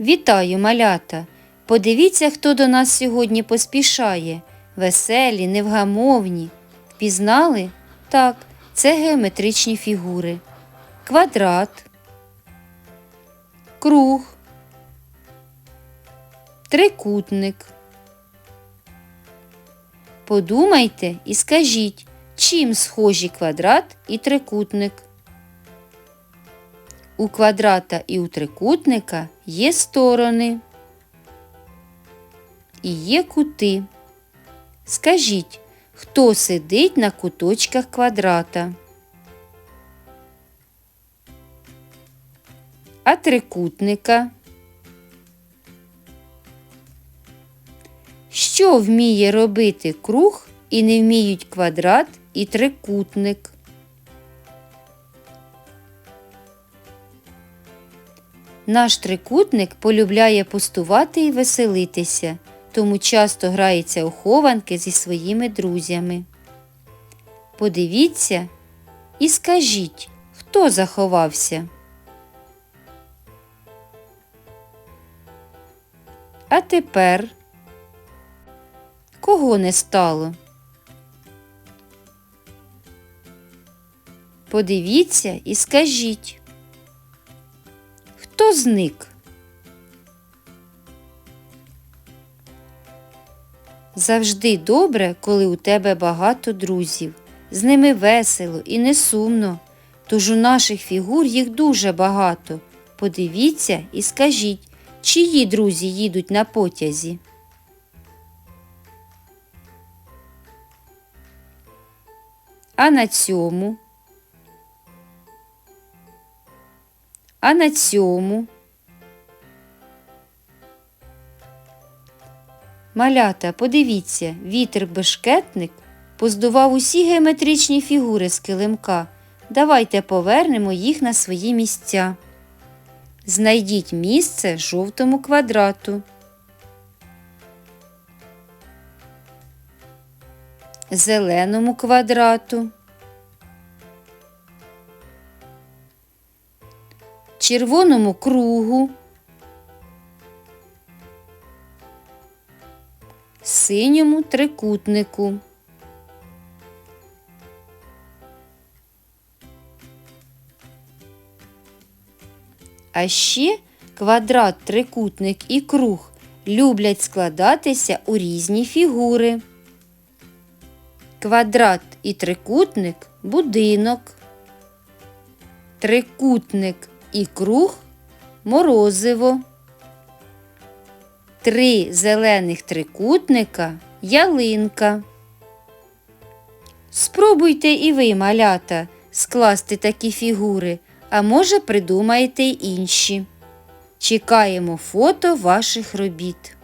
Вітаю, малята! Подивіться, хто до нас сьогодні поспішає. Веселі, невгамовні. Впізнали? Так, це геометричні фігури. Квадрат, круг, трикутник. Подумайте і скажіть, чим схожі квадрат і трикутник. У квадрата і у трикутника є сторони і є кути. Скажіть, хто сидить на куточках квадрата? А трикутника? Що вміє робити круг і не вміють квадрат і трикутник? Наш трикутник полюбляє пустувати і веселитися, тому часто грається у хованки зі своїми друзями. Подивіться і скажіть, хто заховався. А тепер кого не стало? Подивіться і скажіть. Зник? Завжди добре, коли у тебе багато друзів. З ними весело і не сумно. Тож у наших фігур їх дуже багато. Подивіться і скажіть, чиї друзі їдуть на потязі. А на цьому? А на цьому? Малята, подивіться, вітер бешкетник поздував усі геометричні фігури з килимка. Давайте повернемо їх на свої місця. Знайдіть місце жовтому квадрату. Зеленому квадрату. Червоному кругу, синьому трикутнику. А ще квадрат, трикутник і круг люблять складатися у різні фігури. Квадрат і трикутник будинок. Трикутник і круг морозиво. Три зелених трикутника ялинка. Спробуйте і ви, малята, скласти такі фігури, а може придумаєте й інші. Чекаємо фото ваших робіт.